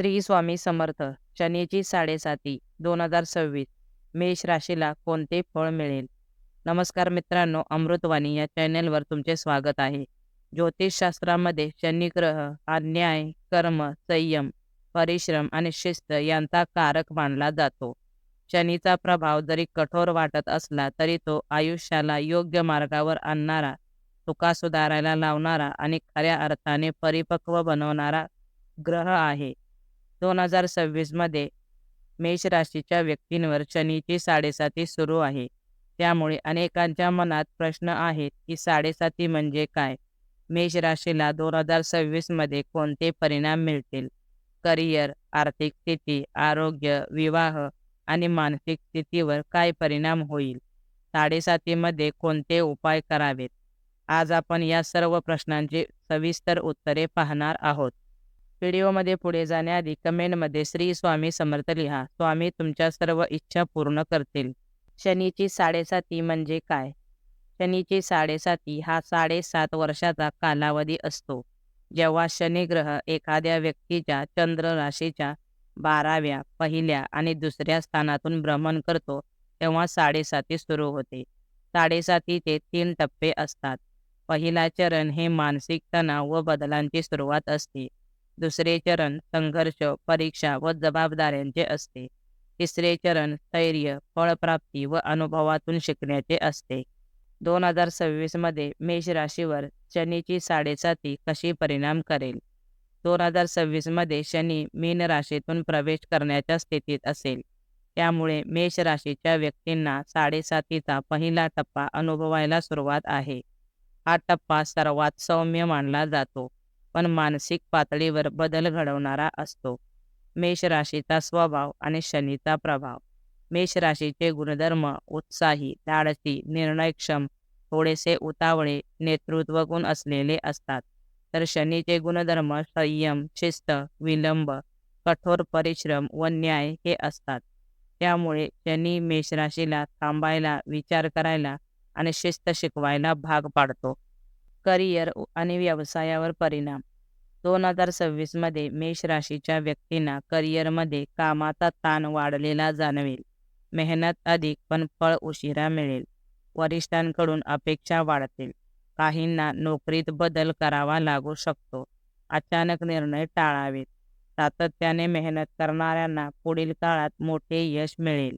श्री स्वामी समर्थ शनीची साडेसाती दोन हजार सव्वीस. मेष राशीला कोणते फळ मिळेल? नमस्कार मित्रांनो अमृतवाणी या चॅनेलवर तुमचे स्वागत आहे. ज्योतिषशास्त्रामध्ये शनी ग्रह हा न्याय कर्म संयम परिश्रम आणि शिस्त यांचा कारक मानला जातो. शनीचा प्रभाव जरी कठोर वाटत असला तरी तो आयुष्याला योग्य मार्गावर आणणारा चुका सुधारायला लावणारा आणि खऱ्या अर्थाने परिपक्व बनवणारा ग्रह आहे. दोन हजार सव्वीसमध्ये मेष राशीच्या व्यक्तींवर शनीची साडेसाती सुरू आहे. त्यामुळे अनेकांच्या मनात प्रश्न आहेत की साडेसाती म्हणजे काय? मेष राशीला दोन हजार सव्वीसमध्ये कोणते परिणाम मिळतील? करिअर आर्थिक स्थिती आरोग्य विवाह आणि मानसिक स्थितीवर काय परिणाम होईल? साडेसातीमध्ये कोणते उपाय करावेत? आज आपण या सर्व प्रश्नांची सविस्तर उत्तरे पाहणार आहोत. व्हिडिओमध्ये पुढे जाण्याआधी कमेंटमध्ये श्री स्वामी समर्थ लिहा. स्वामी तुमच्या सर्व इच्छा पूर्ण करतील. शनीची साडेसाती म्हणजे काय? शनीची साडेसाती हा साडेसात वर्षाचा कालावधी असतो. जेव्हा शनिग्रह एखाद्या व्यक्तीच्या चंद्र राशीच्या बाराव्या पहिल्या आणि दुसऱ्या स्थानातून भ्रमण करतो तेव्हा साडेसाती सुरू होते. साडेसातीचे तीन टप्पे असतात. पहिला चरण हे मानसिक तणाव व बदलांची सुरुवात असते. दुसरे चरण संघर्ष परीक्षा व जबाबदाऱ्यांचे असते. तिसरे चरण स्थैर्य फळप्राप्ती व अनुभवातून शिकण्याचे असते. दोन हजार सव्वीसमध्ये मेष राशीवर शनीची साडेसाती कशी परिणाम करेल? दोन हजार सव्वीसमध्ये शनी मीन राशीतून प्रवेश करण्याच्या स्थितीत असेल. त्यामुळे मेष राशीच्या व्यक्तींना साडेसातीचा पहिला टप्पा अनुभवायला सुरुवात आहे. हा टप्पा सर्वात सौम्य मानला जातो. पण मानसिक पातळीवर बदल घडवणारा असतो. मेष राशीचा स्वभाव आणि शनीचा प्रभाव. मेष राशीचे गुणधर्म उत्साही धाडसी निर्णयक्षम थोडेसे उतावळे नेतृत्व गुण असलेले असतात. तर शनीचे गुणधर्म संयम शिस्त विलंब कठोर परिश्रम व न्याय हे असतात. त्यामुळे शनी मेष राशीला थांबायला विचार करायला आणि शिस्त शिकवायला भाग पाडतो. करिअर आणि व्यवसायावर परिणाम. दोन हजार सव्वीसमध्ये मेष राशीच्या व्यक्तींना करिअरमध्ये कामाचा ताण वाढलेला जाणवेल. मेहनत अधिक पण फळ उशिरा मिळेल. वरिष्ठांकडून अपेक्षा वाढतील. काहींना नोकरीत बदल करावा लागू शकतो. अचानक निर्णय टाळावेत. सातत्याने मेहनत करणाऱ्यांना पुढील काळात मोठे यश मिळेल.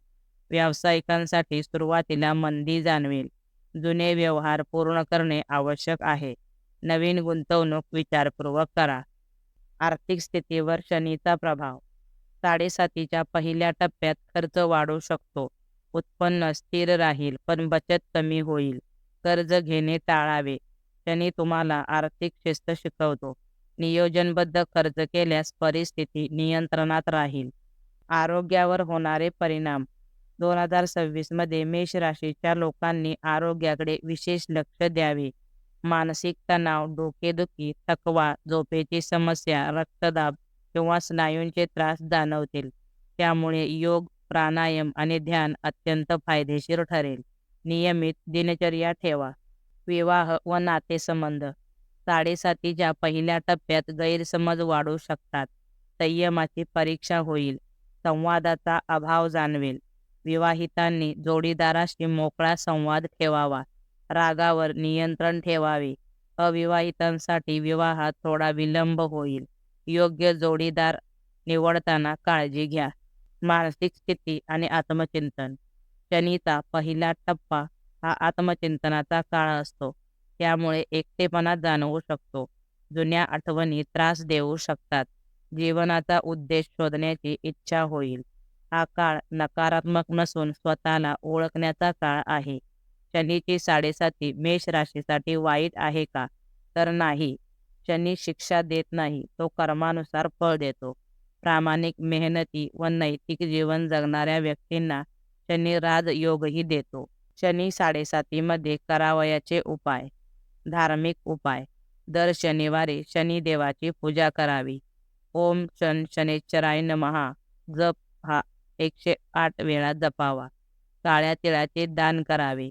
व्यावसायिकांसाठी सुरुवातीला मंदी जाणवेल. जुने व्यवहार पूर्ण करणे आवश्यक आहे. नवीन गुंतवणूक विचारपूर्वक करा. आर्थिक स्थितीवर शनीचा प्रभाव. साडेसातीच्या पहिल्या टप्प्यात खर्च वाढू शकतो. उत्पन्न स्थिर राहील पण बचत कमी होईल. कर्ज घेणे टाळावे. शनी तुम्हाला आर्थिक शिस्त शिकवतो. नियोजनबद्ध खर्च केल्यास परिस्थिती नियंत्रणात राहील. आरोग्यावर होणारे परिणाम. दोन हजार सव्वीसमध्ये मेष राशीच्या लोकांनी आरोग्याकडे विशेष लक्ष द्यावे. मानसिक तणाव डोकेदुखी थकवा झोपेची समस्या रक्तदाब किंवा स्नायूंचे त्रास जाणवतील. त्यामुळे योग प्राणायाम आणि ध्यान अत्यंत फायदेशीर ठरेल. नियमित दिनचर्या ठेवा. विवाह व नातेसंबंध. साडेसातीच्या पहिल्या टप्प्यात गैरसमज वाढू शकतात. संयमाची परीक्षा होईल. संवादाचा अभाव जाणवेल. विवाहितांनी जोडीदाराशी मोकळा संवाद ठेवावा. रागावर नियंत्रण ठेवावे. अविवाहितांसाठी विवाहात थोडा विलंब होईल. योग्य जोडीदार निवडताना काळजी घ्या. मानसिक स्थिती आणि आत्मचिंतन. शनीचा पहिला टप्पा हा आत्मचिंतनाचा काळ असतो. त्यामुळे एकटेपणा जाणवू शकतो. जुन्या आठवणी त्रास देऊ शकतात. जीवनाचा उद्देश शोधण्याची इच्छा होईल. हा काळ नकारात्मक नसून स्वतःला ओळखण्याचा काळ आहे. शनीची साडेसाती मेष राशीसाठी वाईट आहे का? तर नाही. शनी शिक्षा देत नाही. तो कर्मानुसार फळ देतो. प्रामाणिक मेहनती व नैतिक जीवन जगणाऱ्या व्यक्तींना शनी राजयोगही देतो. शनी साडेसातीमध्ये करावयाचे उपाय. धार्मिक उपाय. दर शनिवारी शनिदेवाची पूजा करावी. ओम शन शनेश्चराय नमहा जप हा एकशे आठ वेळा जपावा. काळ्या तिळाचे दान करावे.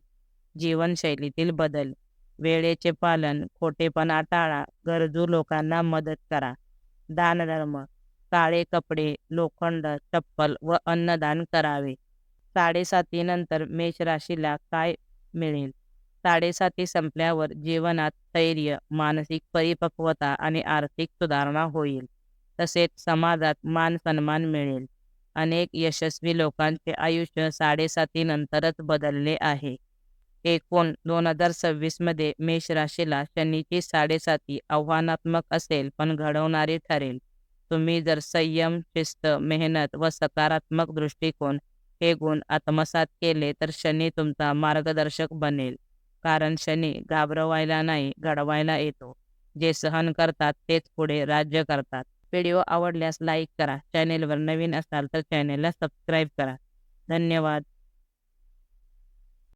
जीवनशैलीतील बदल. वेळेचे पालन खोटेपणा टाळा गरजू लोकांना मदत करा. दानधर्म काळे कपडे लोखंड चप्पल व अन्नदान करावे. साडेसातीनंतर मेष राशीला काय मिळेल? साडेसाती संपल्यावर जीवनात स्थैर्य मानसिक परिपक्वता आणि आर्थिक सुधारणा होईल. तसेच समाजात मान सन्मान मिळेल. अनेक यशस्वी लोकांचे आयुष्य साडेसातीनंतरच बदलले आहे. एकूण दोन हजार सव्वीसमध्ये मेष राशीला शनीची साडेसाती आव्हानात्मक असेल पण घडवणारी ठरेल. तुम्ही जर संयम शिस्त मेहनत व सकारात्मक दृष्टिकोन हे गुण आत्मसात केले तर शनी तुमचा मार्गदर्शक बनेल. कारण शनी घाबरवायला नाही घडवायला येतो. जे सहन करतात तेच पुढे राज्य करतात. व्हिडिओ आवडल्यास लाईक करा. चॅनेलवर नवीन असाल तर चॅनेलला सबस्क्राईब करा. धन्यवाद.